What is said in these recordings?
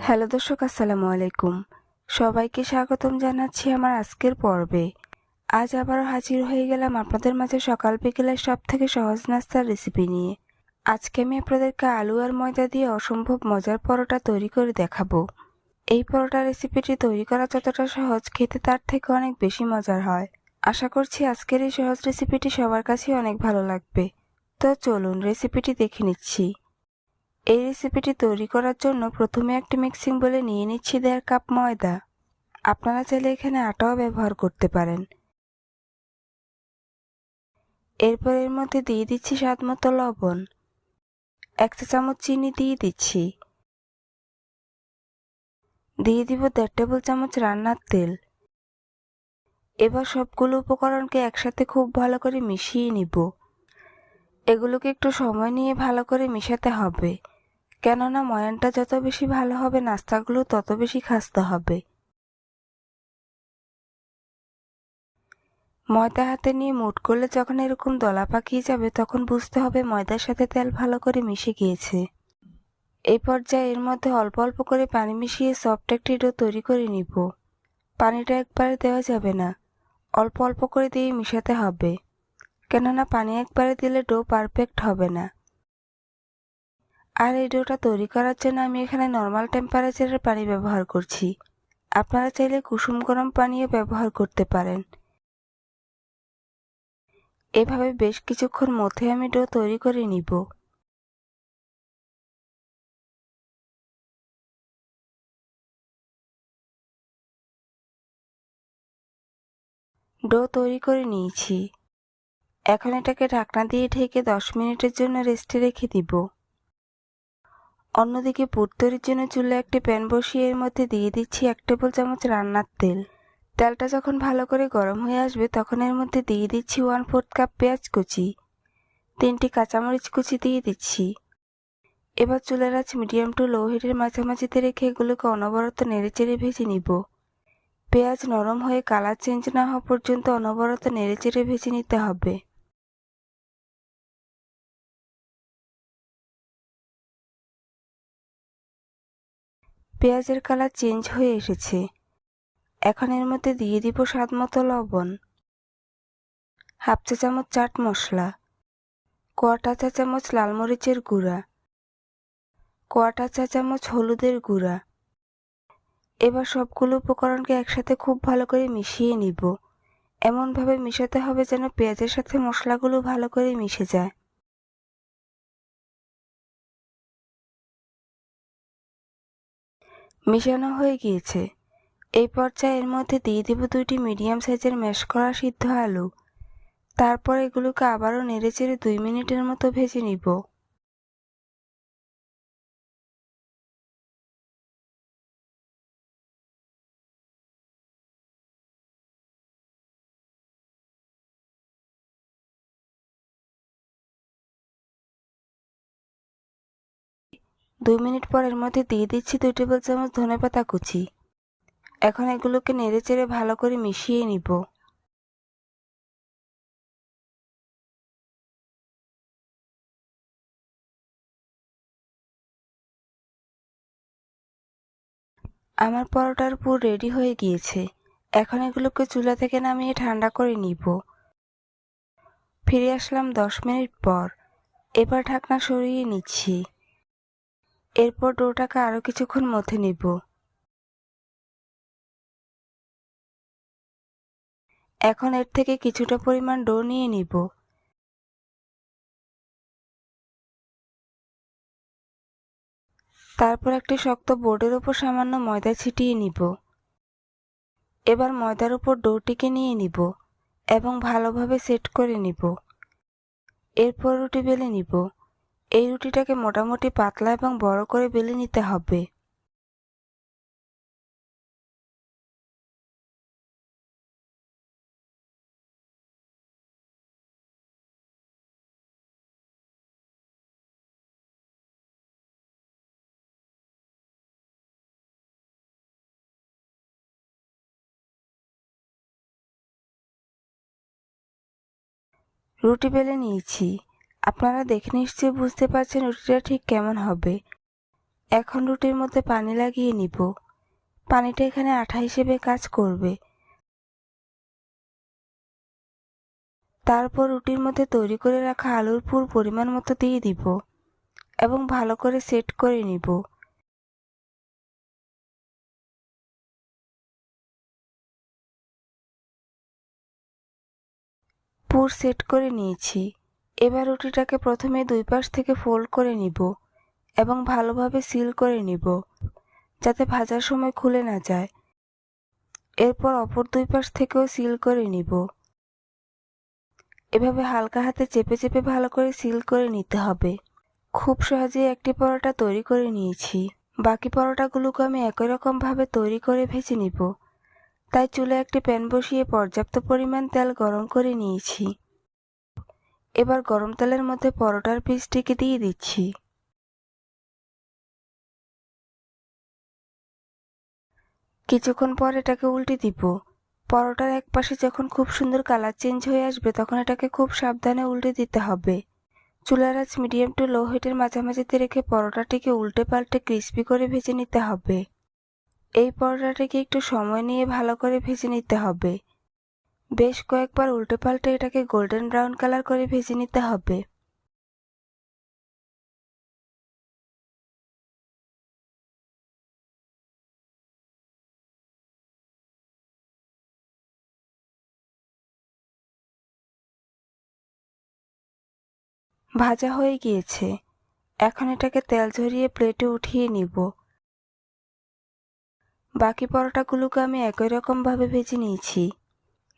Hello দর্শক, আসসালামু আলাইকুম। সবাইকে স্বাগতম জানাচ্ছি আমার আজকের পর্বে। আজ আবারও হাজির হয়ে গেলাম আপনাদের মাঝে সকাল বিকেলের সব থেকে সহজ নাস্তার রেসিপি নিয়ে। আজকে আমি আপনাদেরকে আলু আর ময়দা দিয়ে অসম্ভব মজার পরোটা তৈরি করে দেখাবো। এই পরোটা রেসিপিটি তৈরি করা যতটা সহজ, খেতে তার থেকে অনেক বেশি মজার হয়। আশা করছি আজকের এই সহজ রেসিপিটি সবার কাছেই অনেক ভালো লাগবে। তো চলুন রেসিপিটি দেখে নিচ্ছি। এই রেসিপিটি তৈরি করার জন্য প্রথমে একটি মিক্সিং বলে নিয়ে নিচ্ছি দেড় কাপ ময়দা। আপনারা চাইলে এখানে আটাও ব্যবহার করতে পারেন। এরপর এর মধ্যে দিয়ে দিচ্ছি স্বাদ মতো লবণ। এক চা চামচ চিনি দিয়ে দিচ্ছি। দিয়ে দিব দেড় টেবিল চামচ রান্নার তেল। এবার সবগুলো উপকরণকে একসাথে খুব ভালো করে মিশিয়ে নিব। এগুলোকে একটু সময় নিয়ে ভালো করে মিশাতে হবে। কেননা ময়ানটা যত বেশি ভালো হবে, নাস্তাগুলো তত বেশি খাস্তে হবে। ময়দা হাতে নিয়ে মুট করলে যখন এরকম দলা পাকিয়ে যাবে, তখন বুঝতে হবে ময়দার সাথে তেল ভালো করে মিশে গিয়েছে। এই পর্যায়ে এর মধ্যে অল্প অল্প করে পানি মিশিয়ে সফট একটি ডো তৈরি করে নিব। পানিটা একবারে দেওয়া যাবে না। অল্প অল্প করে দিয়ে মিশাতে হবে। কেননা পানি একবারে দিলে ডো পারফেক্ট হবে না। আর এই ডোটা তৈরি করার জন্য আমি এখানে নর্মাল টেম্পারেচারের পানি ব্যবহার করছি। আপনারা চাইলে কুসুম গরম পানিও ব্যবহার করতে পারেন। এভাবে বেশ কিছুক্ষণ মধ্যে আমি ডো তৈরি করে নিব। ডো তৈরি করে নিয়েছি। এখন এটাকে ঢাকনা দিয়ে ঢেকে দশ মিনিটের জন্য রেস্টে রেখে দিব। অন্যদিকে পুর জন্য চুলে একটি প্যান বসিয়ে এর মধ্যে দিয়ে দিচ্ছি এক টেবিল চামচ রান্নার তেল। তেলটা যখন ভালো করে গরম হয়ে আসবে, তখন এর মধ্যে দিয়ে দিচ্ছি ওয়ান ফোর্থ কাপ পেঁয়াজ কুচি, তিনটি কাঁচামরিচ কুচি দিয়ে দিচ্ছি। এবার চুলের আঁচ মিডিয়াম টু লো হিটের মাঝামাঝিতে রেখে এগুলোকে অনবরত নেড়েচেড়ে ভেজে নিব। পেঁয়াজ নরম হয়ে কালার চেঞ্জ না হওয়া পর্যন্ত অনবরত নেড়েচেড়ে ভেজে নিতে হবে। পেঁয়াজের কালার চেঞ্জ হয়ে এসেছে। এখন এর মধ্যে দিয়ে দিব স্বাদ মতো লবণ। হাফ চা চামচ চাট মশলা। কোয়াটা চা চামচ লাল মরিচের গুঁড়া। কোয়াটা চা চামচ হলুদের গুঁড়া। এবার সবগুলো উপকরণকে একসাথে খুব ভালো করে মিশিয়ে নিব। এমনভাবে মিশাতে হবে যেন পেঁয়াজের সাথে মশলাগুলো ভালো করে মিশে যায়। মিশানো হয়ে গিয়েছে। এই পর্যায়ে এর মধ্যে দিয়ে দেব দুইটি মিডিয়াম সাইজের ম্যাশ করা সিদ্ধ আলু। তারপর এগুলোকে আবারও নেড়েচেড়ে দুই মিনিটের মতো ভেজে নিব। দুই মিনিট পর এর মধ্যে দিয়ে দিচ্ছি দুই টেবিল চামচ ধনে পাতা কুচি। এখন এগুলোকে নেড়ে চেড়ে ভালো করে মিশিয়ে নিব। আমার পরোটার পুর রেডি হয়ে গিয়েছে। এখন এগুলোকে চুলা থেকে নামিয়ে ঠান্ডা করে নিব। ফিরে আসলাম দশ মিনিট পর। এবার ঢাকনা সরিয়ে নিচ্ছি। এরপর ডোটাকে আরও কিছুক্ষণ মধ্যে নিব। এখন এর থেকে কিছুটা পরিমাণ ডো নিয়ে নিব। তারপর একটি শক্ত বোর্ডের উপর সামান্য ময়দা ছিটিয়ে নিব। এবার ময়দার উপর ডোটিকে নিয়ে নিব এবং ভালোভাবে সেট করে নিব। এরপর রুটি বেলে নিব। এই রুটিটাকে মোটামুটি পাতলা এবং বড় করে বেলে নিতে হবে। রুটি বেলে নিয়েছি। আপনারা দেখে নিশ্চয়ই বুঝতে পারছেন রুটিটা ঠিক কেমন হবে। এখন রুটির মধ্যে পানি লাগিয়ে নিব। পানিটা এখানে আঠা হিসেবে কাজ করবে। তারপর রুটির মধ্যে তৈরি করে রাখা আলুর পুর পরিমাণ মতো দিয়ে দিব এবং ভালো করে সেট করে নিব। পুর সেট করে নিয়েছি। এবার রুটিটাকে প্রথমে দুই পাশ থেকে ফোল্ড করে নিব এবং ভালোভাবে সিল করে নিব, যাতে ভাজার সময় খুলে না যায়। এরপর অপর দুই পাশ থেকেও সিল করে নিব। এভাবে হালকা হাতে চেপে চেপে ভালো করে সিল করে নিতে হবে। খুব সহজেই একটি পরোটা তৈরি করে নিয়েছি। বাকি পরোটাগুলোকে আমি একই রকমভাবে তৈরি করে ভেজে নিব। তাই চুলে একটি প্যান বসিয়ে পর্যাপ্ত পরিমাণ তেল গরম করে নিয়েছি। এবার গরম তেলের মধ্যে পরোটার পিসটিকে দিয়ে দিচ্ছি। কিছুক্ষণ পর এটাকে উল্টে দিব। পরোটার এক পাশে যখন খুব সুন্দর কালার চেঞ্জ হয়ে আসবে, তখন এটাকে খুব সাবধানে উল্টে দিতে হবে। চুলার আঁচ মিডিয়াম টু লো হিটের মাঝামাঝিতে রেখে পরোটাটিকে উল্টে পাল্টে ক্রিস্পি করে ভেজে নিতে হবে। এই পরোটাটিকে একটু সময় নিয়ে ভালো করে ভেজে নিতে হবে। বেশ কয়েকবার উল্টে পাল্টে এটাকে গোল্ডেন ব্রাউন কালার করে ভেজে নিতে হবে। ভাজা হয়ে গিয়েছে। এখন এটাকে তেল ঝরিয়ে প্লেটে উঠিয়ে নিব। বাকি পরোটাগুলোকে আমি একই রকমভাবে ভেজে নিয়েছি।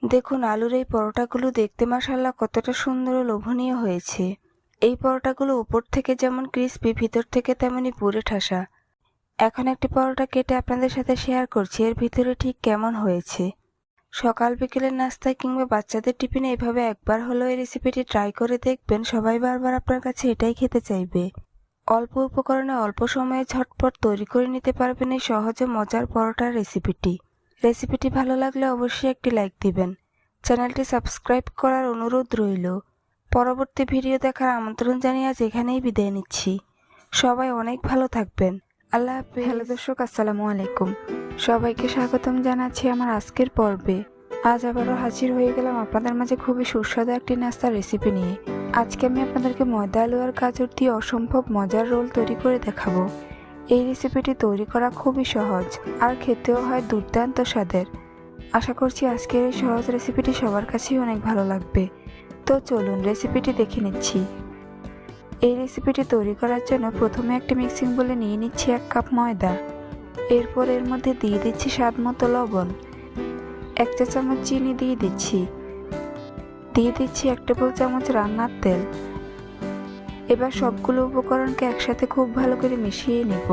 দেখুন, আলুর এই পরোটাগুলো দেখতে মাসাল্লাহ কতটা সুন্দর ও লোভনীয় হয়েছে। এই পরোটাগুলো উপর থেকে যেমন ক্রিস্পি ভিতর থেকে তেমনই পুরে ঠাসা। এখন একটি পরোটা কেটে আপনাদের সাথে শেয়ার করছি, এর ভিতরে ঠিক কেমন হয়েছে। সকাল বিকেলের নাস্তায় কিংবা বাচ্চাদের টিফিনে এভাবে একবার হলেও এই রেসিপিটি ট্রাই করে দেখবেন, সবাই বারবার আপনার কাছে এটাই খেতে চাইবে। অল্প উপকরণে অল্প সময়ে ঝটপট তৈরি করে নিতে পারবেন এই সহজে মজার পরোটার রেসিপিটি রেসিপিটি ভালো লাগলে অবশ্যই একটি লাইক দিবেন। চ্যানেলটি সাবস্ক্রাইব করার অনুরোধ রইল। পরবর্তী ভিডিও দেখার আমন্ত্রণ জানিয়ে আজ এখানেই বিদায় নিচ্ছি। সবাই অনেক ভালো থাকবেন। আল্লাহ হাফেজ। হ্যালো দর্শক আসসালামু আলাইকুম। সবাইকে স্বাগতম জানাচ্ছি আমার আজকের পর্বে। আজ আবারও হাজির হয়ে গেলাম আপনাদের মাঝে খুবই সুস্বাদু একটি নাস্তার রেসিপি নিয়ে। আজকে আমি আপনাদেরকে ময়দা আলু আর গাজর দিয়ে অসম্ভব মজার রোল তৈরি করে দেখাবো। এই রেসিপিটি তৈরি করা খুবই সহজ আর খেতেও হয় দুর্দান্ত স্বাদের। আশা করছি আজকের এই সহজ রেসিপিটি সবার কাছেই অনেক ভালো লাগবে। তো চলুন রেসিপিটি দেখে নিচ্ছি। এই রেসিপিটি তৈরি করার জন্য প্রথমে একটি মিক্সিং বলে নিয়ে নিচ্ছি এক কাপ ময়দা। এরপর এর মধ্যে দিয়ে দিচ্ছি স্বাদ মতো লবণ। এক চা চামচ চিনি দিয়ে দিচ্ছি। দিয়ে দিচ্ছি এক টেবিল চামচ রান্নার তেল। এবার সবগুলো উপকরণকে একসাথে খুব ভালো করে মিশিয়ে নিব।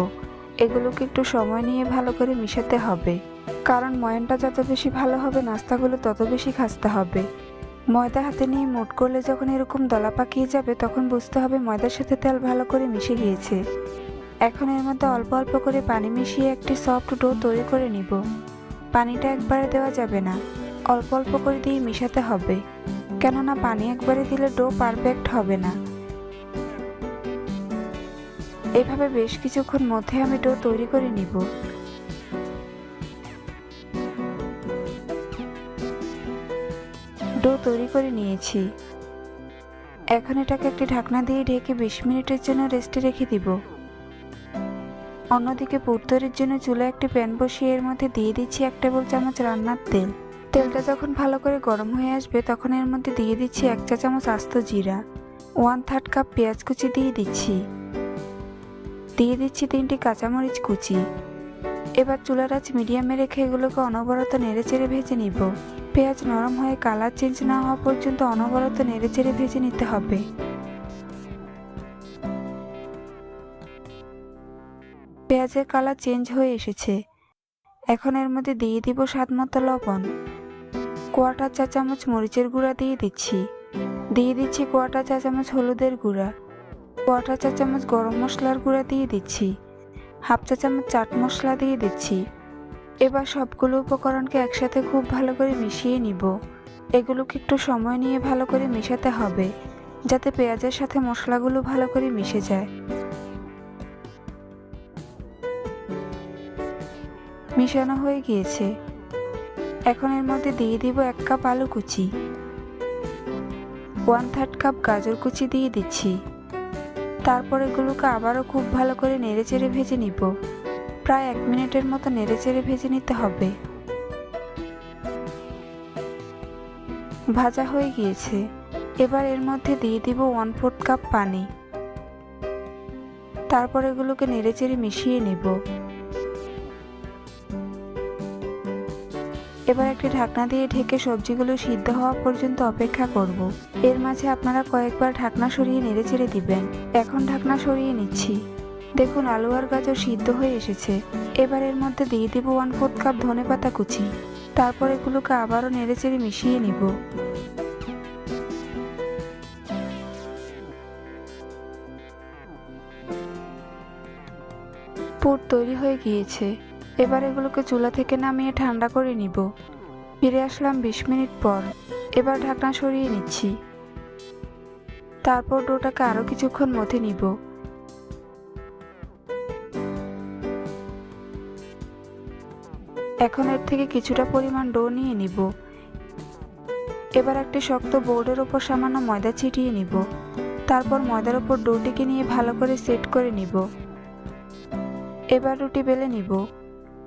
এগুলোকে একটু সময় নিয়ে ভালো করে মিশাতে হবে। কারণ ময়নটা যত বেশি ভালো হবে, নাস্তাগুলো তত বেশি খাসতে হবে। ময়দা হাতে নিয়ে মুট করলে যখন এরকম দলা পাকিয়ে যাবে, তখন বুঝতে হবে ময়দার সাথে তেল ভালো করে মিশে গিয়েছে। এখন এর মধ্যে অল্প অল্প করে পানি মিশিয়ে একটি সফট ডো তৈরি করে নিব। পানিটা একবারে দেওয়া যাবে না। অল্প অল্প করে দিয়ে মিশাতে হবে। কেননা পানি একবারে দিলে ডো পারফেক্ট হবে না। এভাবে বেশ কিছুক্ষণ মধ্যে আমি ডো তৈরি করে নিব। ডো তৈরি করে নিয়েছি। এখন এটাকে একটি ঢাকনা দিয়ে ঢেকে বিশ মিনিটের জন্য রেস্টে রেখে দিব। অন্যদিকে পুর জন্য চুলে একটি প্যান বসিয়ে এর মধ্যে দিয়ে দিচ্ছি এক টেবিল চামচ রান্নার তেল। তেলটা যখন ভালো করে গরম হয়ে আসবে, তখন এর মধ্যে দিয়ে দিচ্ছি এক চা চামচ আস্ত জিরা। ওয়ান থার্ড কাপ পেঁয়াজ কুচি দিয়ে দিচ্ছি। দিয়ে দিচ্ছি তিনটি কাঁচামরিচ কুচি। এবার চুলার আঁচ মিডিয়ামে রেখে এগুলোকে অনবরত নেড়ে চেড়ে ভেজে নিব। পেঁয়াজ নরম হয়ে কালার চেঞ্জ না হওয়া পর্যন্ত অনবরত নেড়ে চেড়ে ভেজে নিতে হবে। পেঁয়াজের কালার চেঞ্জ হয়ে এসেছে। এখন এর মধ্যে দিয়ে দিব স্বাদ মতো লবণ। কোয়াটার চা চামচ মরিচের গুঁড়া দিয়ে দিচ্ছি। দিয়ে দিচ্ছি কোয়াটার চা চামচ হলুদের গুঁড়া। কোয়াটার চা চামচ গরম মশলার গুঁড়া দিয়ে দিচ্ছি। হাফ চা চামচ চাট মশলা দিয়ে দিচ্ছি। এবার সবগুলো উপকরণকে একসাথে খুব ভালো করে মিশিয়ে নিব। এগুলোকে একটু সময় নিয়ে ভালো করে মেশাতে হবে, যাতে পেঁয়াজের সাথে মশলাগুলো ভালো করে মিশে যায়। মিশানো হয়ে গিয়েছে। এখন এর মধ্যে দিয়ে দিব এক কাপ আলু কুচি। ওয়ান থার্ড কাপ গাজর কুচি দিয়ে দিচ্ছি। তারপর এগুলোকে আবারও খুব ভালো করে নেড়েচেড়ে ভেজে নিব। প্রায় এক মিনিটের মতো নেড়েচেড়ে ভেজে নিতে হবে। ভাজা হয়ে গিয়েছে। এবার এর মধ্যে দিয়ে দিব ওয়ান ফোর্থ কাপ পানি। তারপর এগুলোকে নেড়েচেড়ে মিশিয়ে নেব। এবার একটি ঢাকনা দিয়ে ঢেকে সবজিগুলো সিদ্ধ হওয়া পর্যন্ত অপেক্ষা করব। এর মাঝে আপনারা কয়েকবার ঢাকনা সরিয়ে নেড়ে নেড়েচেড়ে দিবেন। এখন ঢাকনা সরিয়ে নিচ্ছি। দেখুন, আলু আর গাজর সিদ্ধ হয়ে এসেছে। এবার এর মধ্যে দিয়ে দিব ওয়ান ফোর্থ কাপ ধনে পাতা কুচি। তারপর এগুলোকে আবারও নেড়ে নেড়েচেড়ে মিশিয়ে নিব। পুর তৈরি হয়ে গিয়েছে। এবার এগুলোকে চুলা থেকে নামিয়ে ঠান্ডা করে নিব। ফিরে আসলাম বিশ মিনিট পর। এবার ঢাকনা সরিয়ে নিচ্ছি। তারপর ডোটাকে আরও কিছুক্ষণ মথে নিব। এখন এর থেকে কিছুটা পরিমাণ ডো নিয়ে নিব। এবার একটি শক্ত বোর্ডের ওপর সামান্য ময়দা ছিটিয়ে নিব। তারপর ময়দার ওপর ডোটিকে নিয়ে ভালো করে সেট করে নিব। এবার রুটি বেলে নিব।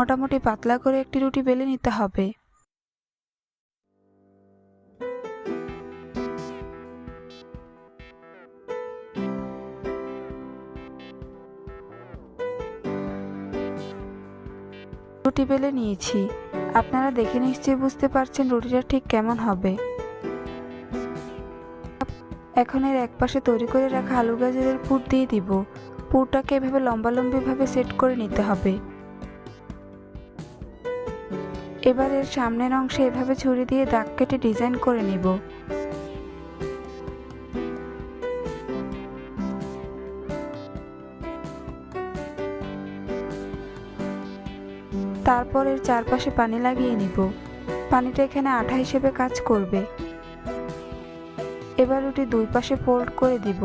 মোটামুটি পাতলা করে একটি রুটি বেলে নিতে হবে। রুটি বেলে নিয়েছি। আপনারা দেখে নিশ্চয়ই বুঝতে পারছেন রুটিটা ঠিক কেমন হবে। এখন এর একপাশে তৈরি করে রাখা আলু গাজরের পুর দিয়ে দিব। পুরটাকে এভাবে লম্বালম্বিভাবে সেট করে নিতে হবে। এবার এর সামনের অংশে এভাবে ছুরি দিয়ে দাগ কেটে ডিজাইন করে নিব। তারপর এর চারপাশে পানি লাগিয়ে নিব। পানিটা এখানে আঠা হিসেবে কাজ করবে। এবার রুটি দুই পাশে ফোল্ড করে দিব।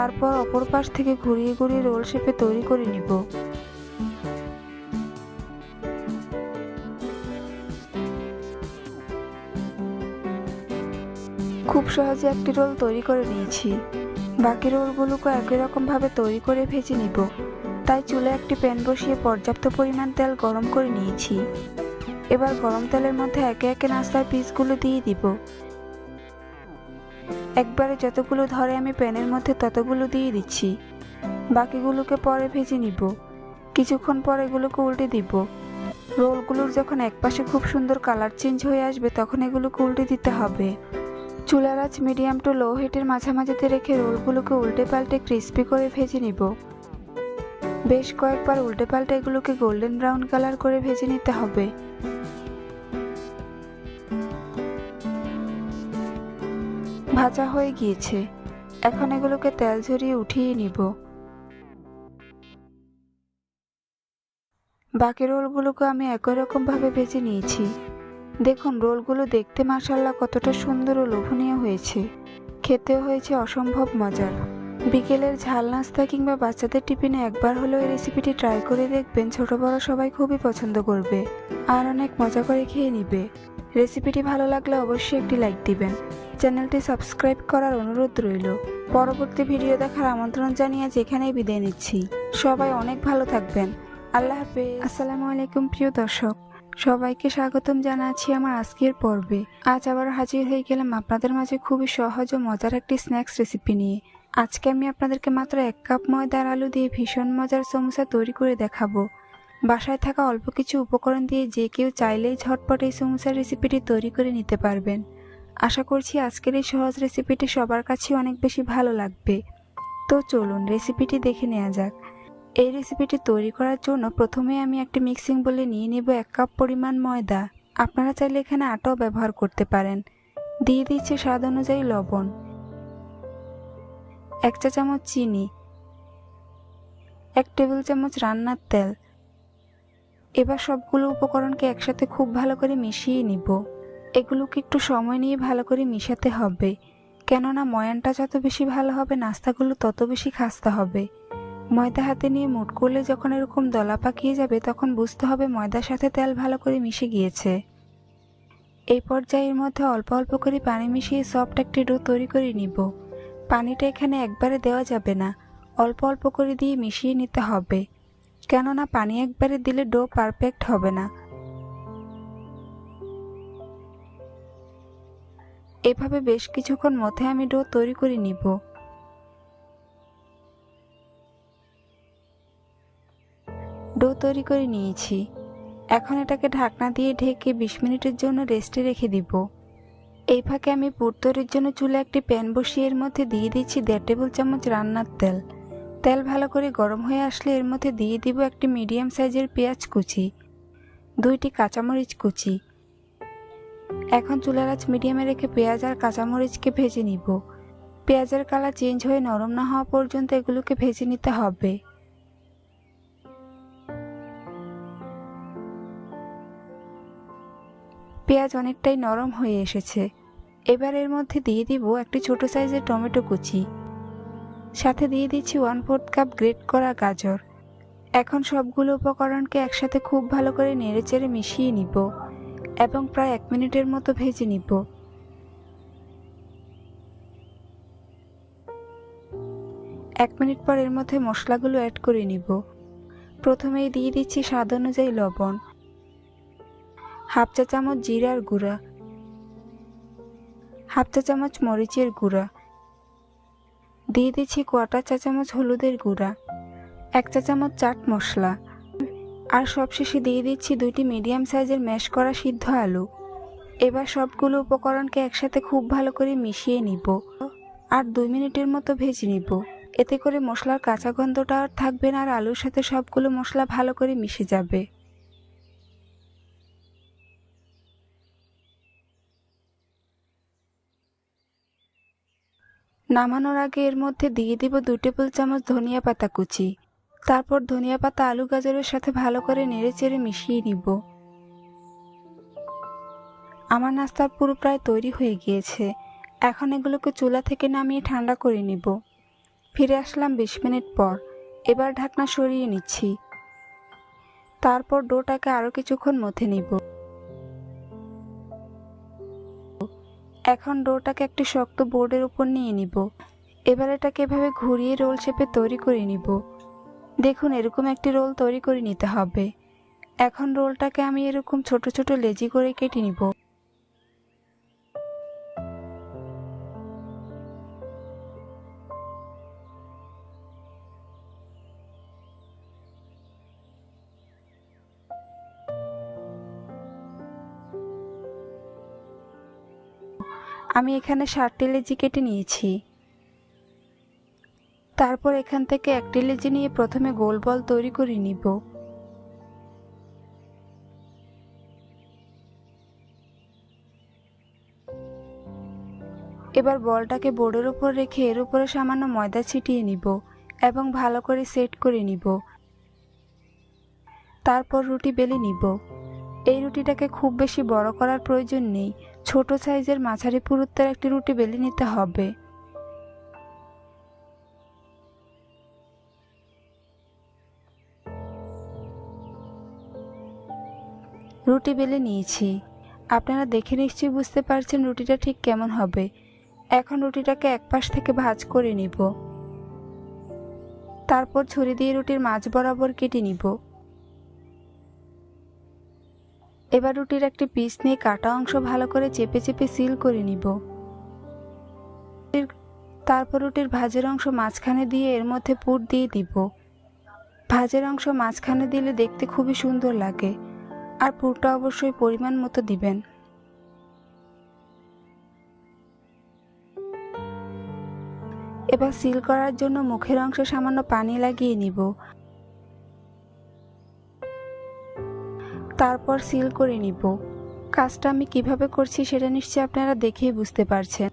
তারপর অপর পাশ থেকে ঘুরিয়ে ঘুরিয়ে রোল শেপে তৈরি করে নিব। খুব সহজে একটি রোল তৈরি করে নিয়েছি। বাকি রোলগুলোকে একই রকমভাবে তৈরি করে ভেজে নিব। তাই চুলে একটি প্যান বসিয়ে পর্যাপ্ত পরিমাণ তেল গরম করে নিয়েছি। এবার গরম তেলের মধ্যে একে একে নাস্তার পিসগুলো দিয়ে দিব। একবারে যতগুলো ধরে আমি প্যানের মধ্যে ততগুলো দিয়ে দিচ্ছি। বাকিগুলোকে পরে ভেজে নিব। কিছুক্ষণ পর এগুলোকে উল্টে দিব। রোলগুলোর যখন একপাশে খুব সুন্দর কালার চেঞ্জ হয়ে আসবে, তখন এগুলোকে উল্টে দিতে হবে। চুলার আঁচ মিডিয়াম টু লো হিটের মাঝামাঝিতে রেখে রোলগুলোকে উল্টে পাল্টে ক্রিস্পি করে ভেজে নিব। বেশ কয়েকবার উল্টে পাল্টে এগুলোকে গোল্ডেন ব্রাউন কালার করে ভেজে নিতে হবে। ভাজা হয়ে গিয়েছে। এখন এগুলোকে তেল ঝরিয়ে উঠিয়ে নিব। বাকি রোলগুলোকে আমি একই রকমভাবে ভেজে নিয়েছি। দেখুন, রোলগুলো দেখতে মাসাল্লাহ কতটা সুন্দর ও লোভনীয় হয়েছে। খেতেও হয়েছে অসম্ভব মজার। বিকেলের ঝাল নাস্তা কিংবা বাচ্চাদের টিফিনে একবার হলেও এই রেসিপিটি ট্রাই করে দেখবেন, ছোট বড় সবাই খুবই পছন্দ করবে। আর অনেক মজা করে খেয়ে নিবে। রেসিপিটি ভালো লাগলে অবশ্যই একটি লাইক দিবেন। চ্যানেলটি সাবস্ক্রাইব করার অনুরোধ রইল। পরবর্তী ভিডিও দেখার আমন্ত্রণ জানিয়ে যেখানেই বিদায় নিচ্ছি। সবাই অনেক ভালো থাকবেন। আল্লাহ হাফেজ। আসসালামু আলাইকুম, প্রিয় দর্শক। সবাইকে স্বাগতম জানাচ্ছি আমার আজকের পর্বে। আজ আবার হাজির হয়ে গেলাম আপনাদের মাঝে খুবই সহজ ও মজার একটি স্ন্যাক্স রেসিপি নিয়ে। আজকে আমি আপনাদেরকে মাত্র এক কাপ ময়দার আলু দিয়ে ভীষণ মজার সমোসা তৈরি করে দেখাবো। বাসায় থাকা অল্প কিছু উপকরণ দিয়ে যে কেউ চাইলেই ঝটপট এই সমোসার রেসিপিটি তৈরি করে নিতে পারবেন। আশা করছি আজকের এই সহজ রেসিপিটি সবার কাছে অনেক বেশি ভালো লাগবে। তো চলুন রেসিপিটি দেখে নেওয়া যাক। এই রেসিপিটি তৈরি করার জন্য প্রথমে আমি একটি মিক্সিং বলে নিয়ে নেব এক কাপ পরিমাণ ময়দা। আপনারা চাইলে এখানে আটাও ব্যবহার করতে পারেন। দিয়ে দিচ্ছে স্বাদ অনুযায়ী লবণ। এক চা চামচ চিনি। এক টেবিল চামচ রান্নার তেল। এবার সবগুলো উপকরণকে একসাথে খুব ভালো করে মিশিয়ে নিব। এগুলোকে একটু সময় নিয়ে ভালো করে মিশাতে হবে। কেননা ময়ানটা যত বেশি ভালো হবে, নাস্তাগুলো তত বেশি খাস্তা হবে। ময়দা হাতে নিয়ে মুট করলে যখন এরকম দলা পাকিয়ে যাবে, তখন বুঝতে হবে ময়দার সাথে তেল ভালো করে মিশে গিয়েছে। এই পর্যায়ের মধ্যে অল্প অল্প করে পানি মিশিয়ে সফট একটি ডো তৈরি করে নিব। পানিটা এখানে একবারে দেওয়া যাবে না। অল্প অল্প করে দিয়ে মিশিয়ে নিতে হবে। কেননা পানি একবারে দিলে ডো পারফেক্ট হবে না। এভাবে বেশ কিছুক্ষণ মধ্যে আমি ডো তৈরি করে নিব। ডো তৈরি করে নিয়েছি। এখন এটাকে ঢাকনা দিয়ে ঢেকে বিশ মিনিটের জন্য রেস্টে রেখে দিব। এই ফাঁকে আমি পুর তৈরির জন্য চুলে একটি প্যান বসিয়ে এর মধ্যে দিয়ে দিচ্ছি দেড় টেবিল চামচ রান্নার তেল। তেল ভালো করে গরম হয়ে আসলে এর মধ্যে দিয়ে দিব একটি মিডিয়াম সাইজের পেঁয়াজ কুচি, দুইটি কাঁচামরিচ কুচি। এখন চুলার মিডিয়ামে রেখে পেঁয়াজ আর কাঁচামরিচকে ভেজে নিব। পেঁয়াজের কালার চেঞ্জ হয়ে নরম না হওয়া পর্যন্ত এগুলোকে ভেজে নিতে হবে। পেঁয়াজ অনেকটাই নরম হয়ে এসেছে। এবার এর মধ্যে দিয়ে দিব একটি ছোট সাইজের টমেটো কুচি। সাথে দিয়ে দিচ্ছি ওয়ান ফোর্থ কাপ গ্রেট করা গাজর। এখন সবগুলো উপকরণকে একসাথে খুব ভালো করে নেড়েচেড়ে মিশিয়ে নিব এবং প্রায় এক মিনিটের মতো ভেজে নিব। এক মিনিট পর এর মধ্যে মশলাগুলো অ্যাড করে নিব। প্রথমেই দিয়ে দিচ্ছি স্বাদ অনুযায়ী লবণ, হাফ চা চামচ জিরার গুঁড়া, হাফ চা চামচ মরিচের গুঁড়া দিয়ে দিচ্ছি কোয়াটার চা চামচ হলুদের গুঁড়া, এক চা চামচ চাট মশলা, আর সবশেষে দিয়ে দিচ্ছি দুইটি মিডিয়াম সাইজের ম্যাশ করা সিদ্ধ আলু। এবার সবগুলো উপকরণকে একসাথে খুব ভালো করে মিশিয়ে নিব আর দুই মিনিটের মতো ভেজে নিব। এতে করে মশলার কাঁচা গন্ধটা আর থাকবে না আর আলুর সাথে সবগুলো মশলা ভালো করে মিশে যাবে। নামানোর আগে এর মধ্যে দিয়ে দিব দু টেবিল চামচ ধনিয়া পাতা কুচি। তারপর ধনিয়া পাতা আলু গাজরের সাথে ভালো করে নেড়ে চেড়ে মিশিয়ে নিব। আমার নাস্তা পুরো প্রায় তৈরি হয়ে গিয়েছে। এখন এগুলোকে চুলা থেকে নামিয়ে ঠান্ডা করে নিব। ফিরে আসলাম বিশ মিনিট পর। এবার ঢাকনা সরিয়ে নিচ্ছি। তারপর ডোটাকে আরও কিছুক্ষণ মথে নিব। এখন ডোটাকে একটি শক্ত বোর্ডের উপর নিয়ে নিব। এবার এটাকে এভাবে ঘুরিয়ে রোল শেপে তৈরি করে নিব। দেখুন, এরকম একটি রোল তৈরি করে নিতে হবে। এখন রোলটাকে আমি এরকম ছোট ছোট লেজি করে কেটে নিব। আমি এখানে ষাটটি লেজি কেটে নিয়েছি। তারপর এখান থেকে একটি লেজি নিয়ে প্রথমে গোল বল তৈরি করে নিব। এবার বলটাকে বোর্ডের উপর রেখে এর উপরে সামান্য ময়দা ছিটিয়ে নিব এবং ভালো করে সেট করে নিব। তারপর রুটি বেলে নিব। এই রুটিটাকে খুব বেশি বড় করার প্রয়োজন নেই। ছোট সাইজের মাঝারি পুরুত্বের একটি রুটি বেলে নিতে হবে। রুটি বেলে নিয়েছি। আপনারা দেখে নিশ্চয়ই বুঝতে পারছেন রুটিটা ঠিক কেমন হবে। এখন রুটিটাকে এক পাশ থেকে ভাজ করে নিব। তারপর ছুরি দিয়ে রুটির মাঝ বরাবর কেটে নিব। এবার রুটির একটি পিস নিয়ে কাটা অংশ ভালো করে চেপে চেপে সিল করে নিব। তারপর রুটির ভাজের অংশ মাঝখানে দিয়ে এর মধ্যে পুর দিয়ে দিব। ভাজের অংশ মাঝখানে দিলে দেখতে খুবই সুন্দর লাগে, আর পুরটা অবশ্যই পরিমাণ মতো দিবেন। এবার সিল করার জন্য মুখের অংশে সামান্য পানি লাগিয়ে নিব। তারপর সিল করে নিব। কাজটা আমি কীভাবে করছি সেটা নিশ্চয়ই আপনারা দেখেই বুঝতে পারছেন।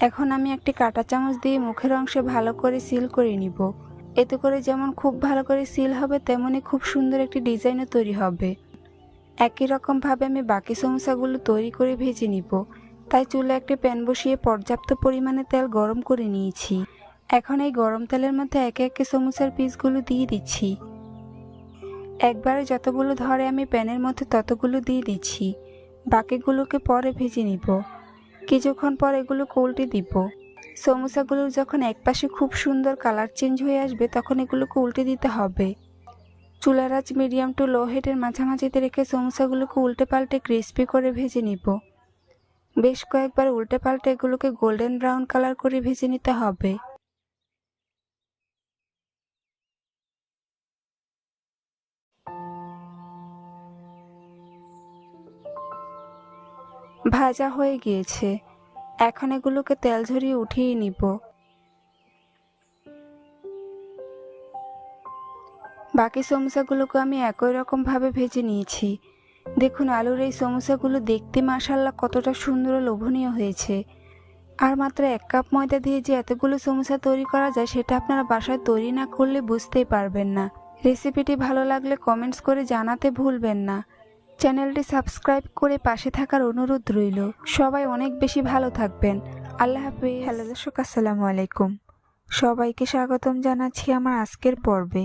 এখন আমি একটি কাঁটা চামচ দিয়ে মুখের অংশে ভালো করে সিল করে নিব। এতে করে যেমন খুব ভালো করে সিল হবে তেমনই খুব সুন্দর একটি ডিজাইনও তৈরি হবে। একই রকমভাবে আমি বাকি সমস্যাগুলো তৈরি করে ভেজে নিব। তাই চুলে একটি প্যান বসিয়ে পর্যাপ্ত পরিমাণে তেল গরম করে নিয়েছি। এখন এই গরম তেলের মধ্যে একে একে সমস্যার পিসগুলো দিয়ে দিচ্ছি। একবারে যতগুলো ধরে আমি প্যানের মধ্যে ততগুলো দিয়ে দিচ্ছি, বাকিগুলোকে পরে ভেজে নিব। কিছুক্ষণ পর এগুলো উল্টে দিব। সমোসাগুলোর যখন একপাশে খুব সুন্দর কালার চেঞ্জ হয়ে আসবে, তখন এগুলোকে উল্টে দিতে হবে। চুলার আঁচ মিডিয়াম টু লো হিটের মাঝামাঝিতে রেখে সমোসাগুলোকে উল্টে পাল্টে ক্রিস্পি করে ভেজে নিব। বেশ কয়েকবার উল্টে পাল্টে এগুলোকে গোল্ডেন ব্রাউন কালার করে ভেজে নিতে হবে। ভাজা হয়ে গিয়েছে। এখন এগুলোকে তেল ঝরিয়ে উঠিয়ে নিব। বাকি সমোসাগুলোকে আমি একই রকমভাবে ভেজে নিয়েছি। দেখুন, আলুর এই সমোসাগুলো দেখতে মাসাল্লাহ কতটা সুন্দর লোভনীয় হয়েছে। আর মাত্র এক কাপ ময়দা দিয়ে যে এতগুলো সমোসা তৈরি করা যায়, সেটা আপনারা বাসায় তৈরি না করলে বুঝতেই পারবেন না। রেসিপিটি ভালো লাগলে কমেন্টস করে জানাতে ভুলবেন না। চ্যানেলটি সাবস্ক্রাইব করে পাশে থাকার অনুরোধ রইল। সবাই অনেক বেশি ভালো থাকবেন। আল্লাহ হাফিজ। হ্যালো দর্শক আসসালামু আলাইকুম। সবাইকে স্বাগতম জানাচ্ছি আমার আজকের পর্বে।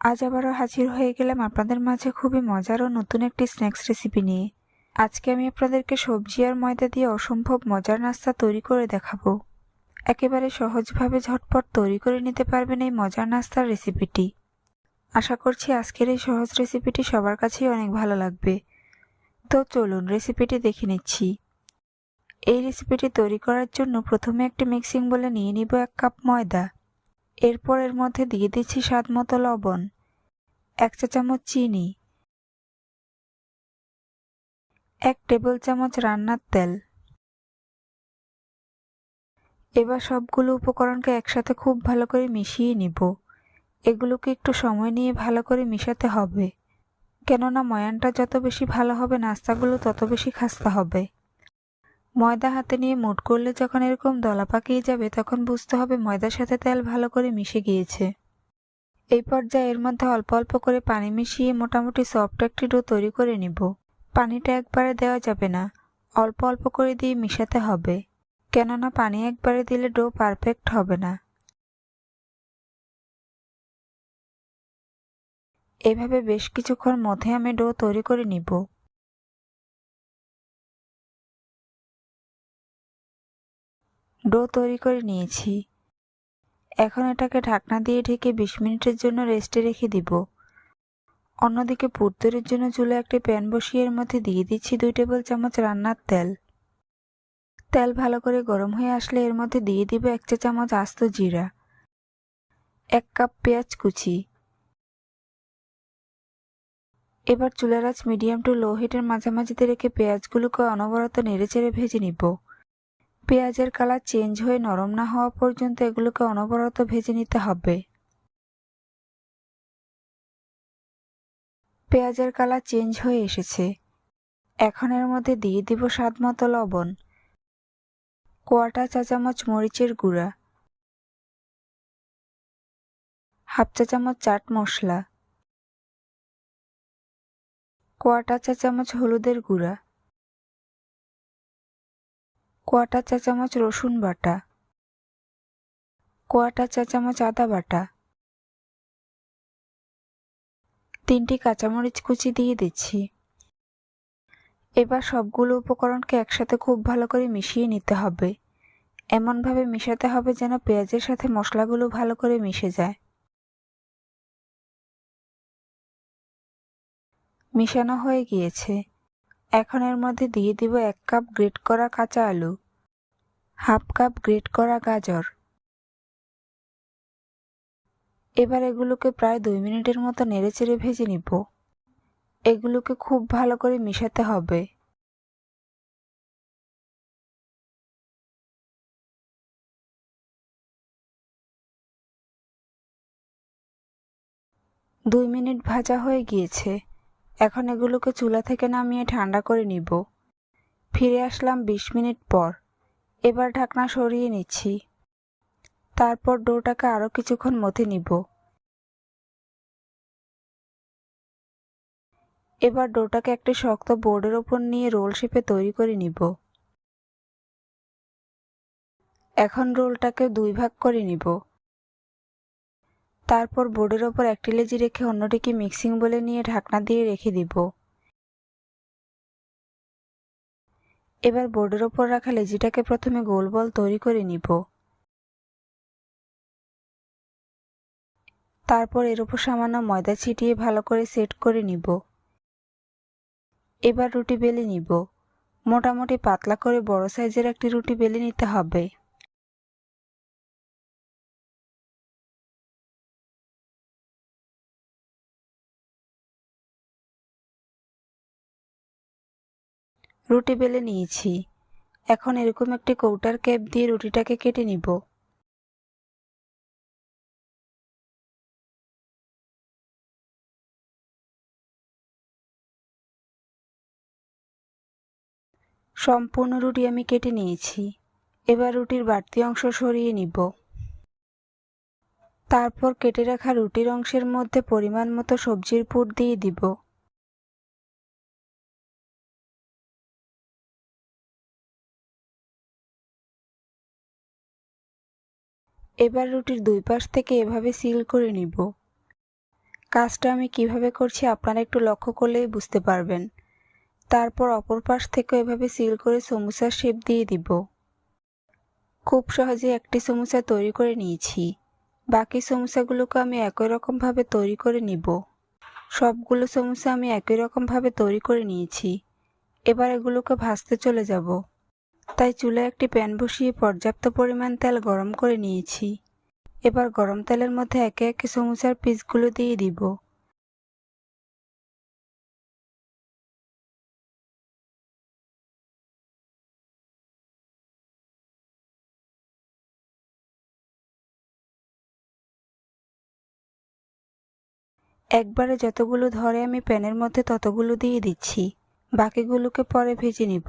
আজ আবারও হাজির হয়ে গেলাম আপনাদের মাঝে খুবই মজার ও নতুন একটি স্ন্যাক্স রেসিপি নিয়ে। আজকে আমি আপনাদেরকে সবজি আর ময়দা দিয়ে অসম্ভব মজার নাস্তা তৈরি করে দেখাবো। একেবারে সহজভাবে ঝটপট তৈরি করে নিতে পারবেন এই মজার নাস্তার রেসিপিটি। আশা করছি আজকের এই সহজ রেসিপিটি সবার কাছেই অনেক ভালো লাগবে। তো চলুন রেসিপিটি দেখে নিচ্ছি। এই রেসিপিটি তৈরি করার জন্য প্রথমে একটি মিক্সিং বলে নিয়ে নিব এক কাপ ময়দা। এরপর এর মধ্যে দিয়ে দিচ্ছি স্বাদ মতো লবণ, এক চা চামচ চিনি, এক টেবিল চামচ রান্নার তেল। এবার সবগুলো উপকরণকে একসাথে খুব ভালো করে মিশিয়ে নিব। এগুলোকে একটু সময় নিয়ে ভালো করে মিশাতে হবে। কেননা ময়ানটা যত বেশি ভালো হবে, নাস্তাগুলো তত বেশি খাস্তা হবে। ময়দা হাতে নিয়ে মুট করলে যখন এরকম দলা পাকিয়ে যাবে, তখন বুঝতে হবে ময়দার সাথে তেল ভালো করে মিশে গিয়েছে। এই পর্যায়ে এর মধ্যে অল্প অল্প করে পানি মিশিয়ে মোটামুটি সফট একটি ডো তৈরি করে নিব। পানিটা একবারে দেওয়া যাবে না, অল্প অল্প করে দিয়ে মিশাতে হবে। কেননা পানি একবারে দিলে ডো পারফেক্ট হবে না। এভাবে বেশ কিছুক্ষণ মধ্যে আমি ডো তৈরি করে নিব। ডো তৈরি করে নিয়েছি। এখন এটাকে ঢাকনা দিয়ে ঢেকে বিশ মিনিটের জন্য রেস্টে রেখে দিব। অন্যদিকে পুর তৈরির জন্য চুলে একটি প্যান বসিয়ে এর মধ্যে দিয়ে দিচ্ছি দুই টেবিল চামচ রান্নার তেল। তেল ভালো করে গরম হয়ে আসলে এর মধ্যে দিয়ে দিব এক চা চামচ আস্ত জিরা। এক কাপ পেঁয়াজ কুচি। এবার চুলার আঁচ মিডিয়াম টু লো হিটের মাঝামাঝিতে রেখে পেঁয়াজগুলোকে অনবরত নেড়েচেড়ে ভেজে নিব। পেঁয়াজের কালার চেঞ্জ হয়ে নরম না হওয়া পর্যন্ত এগুলোকে অনবরত ভেজে নিতে হবে। পেঁয়াজের কালার চেঞ্জ হয়ে এসেছে। এখন এর মধ্যে দিয়ে দিব স্বাদ মতো লবণ। কোয়াটা চা চামচ মরিচের গুঁড়া। হাফ চা চামচ চাট মশলা। কোয়াটা চা চামচ হলুদের গুঁড়া। কোয়াটা চা চামচ রসুন বাটা। কোয়াটা চা চামচ আদা বাটা। তিনটি কাঁচামরিচ কুচি দিয়ে দিচ্ছি। এবার সবগুলো উপকরণকে একসাথে খুব ভালো করে মিশিয়ে নিতে হবে। এমনভাবে মিশাতে হবে যেন পেঁয়াজের সাথে মশলাগুলো ভালো করে মিশে যায়। মিশানো হয়ে গিয়েছে। এখন এর মধ্যে দিয়ে দিব এক কাপ গ্রেট করা কাঁচা আলু, হাফ কাপ গ্রেট করা গাজর। এবার এগুলোকে প্রায় দুই মিনিটের মতো নেড়েচেড়ে ভেজে নিব। এগুলোকে খুব ভালো করে মিশাতে হবে। দুই মিনিট ভাজা হয়ে গিয়েছে। এখন এগুলোকে চুলা থেকে নামিয়ে ঠান্ডা করে নিব। ফিরে আসলাম ২০ মিনিট পর। এবার ঢাকনা সরিয়ে নিচ্ছি। তারপর ডোটাকে আরও কিছুক্ষণ মথে নিব। এবার ডোটাকে একটি শক্ত বোর্ডের ওপর নিয়ে রোল শেপে তৈরি করে নিব। এখন রোলটাকে দুই ভাগ করে নিব। তারপর বোর্ডের ওপর একটি লেজি রেখে অন্যটিকে মিক্সিং বলে নিয়ে ঢাকনা দিয়ে রেখে দিব। এবার বোর্ডের ওপর রাখা লেজিটাকে প্রথমে গোল বল তৈরি করে নিব। তারপর এর উপর সামান্য ময়দা ছিটিয়ে ভালো করে সেট করে নিব। এবার রুটি বেলে নিব। মোটামুটি পাতলা করে বড় সাইজের একটি রুটি বেলে নিতে হবে। রুটি বেলে নিয়েছি। এখন এরকম একটি কৌটার ক্যাপ দিয়ে রুটিটাকে কেটে নিব। সম্পূর্ণ রুটি আমি কেটে নিয়েছি। এবার রুটির বাড়তি অংশ সরিয়ে নিব। তারপর কেটে রাখা রুটির অংশের মধ্যে পরিমাণ মতো সবজির পুর দিয়ে দিব। এবার রুটির দুই পাশ থেকে এভাবে সিল করে নিব। কাজটা আমি কীভাবে করছি আপনারা একটু লক্ষ্য করলেই বুঝতে পারবেন। তারপর অপর পাশ থেকে এভাবে সিল করে সমুসার শেপ দিয়ে দিব। খুব সহজে একটি সমুসা তৈরি করে নিয়েছি। বাকি সমুসাগুলোকে আমি একই রকমভাবে তৈরি করে নিব। সবগুলো সমুসা আমি একই রকমভাবে তৈরি করে নিয়েছি। এবার এগুলোকে ভাজতে চলে যাব। তাই চুলে একটি প্যান বসিয়ে পর্যাপ্ত পরিমাণ তেল গরম করে নিয়েছি। এবার গরম তেলের মধ্যে একে একে সমুসার পিসগুলো দিয়ে দিব। একবারে যতগুলো ধরে আমি প্যানের মধ্যে ততগুলো দিয়ে দিচ্ছি। বাকিগুলোকে পরে ভেজে নিব।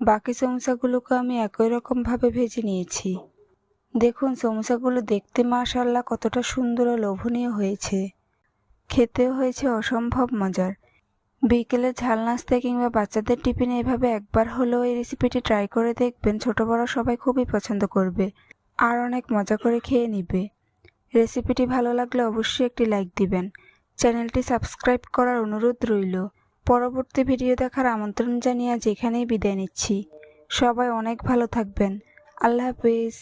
বাকি সমোসাগুলোকে আমি একই রকমভাবে ভেজে নিয়েছি। দেখুন, সমোসাগুলো দেখতে মাশাল্লাহ কতটা সুন্দর ও লোভনীয় হয়েছে। খেতেও হয়েছে অসম্ভব মজার। বিকেলে ঝাল নাস্তা কিংবা বাচ্চাদের টিফিনে এভাবে একবার হলেও এই রেসিপিটি ট্রাই করে দেখবেন ছোট বড় সবাই খুবই পছন্দ করবে আর অনেক মজা করে খেয়ে নিবে। রেসিপিটি ভালো লাগলে অবশ্যই একটি লাইক দিবেন। চ্যানেলটি সাবস্ক্রাইব করার অনুরোধ রইল। পরবর্তী ভিডিও দেখার আমন্ত্রণ জানিয়ে যেখানেই বিদায় নিচ্ছি। সবাই অনেক ভালো থাকবেন। আল্লাহ হাফিজ।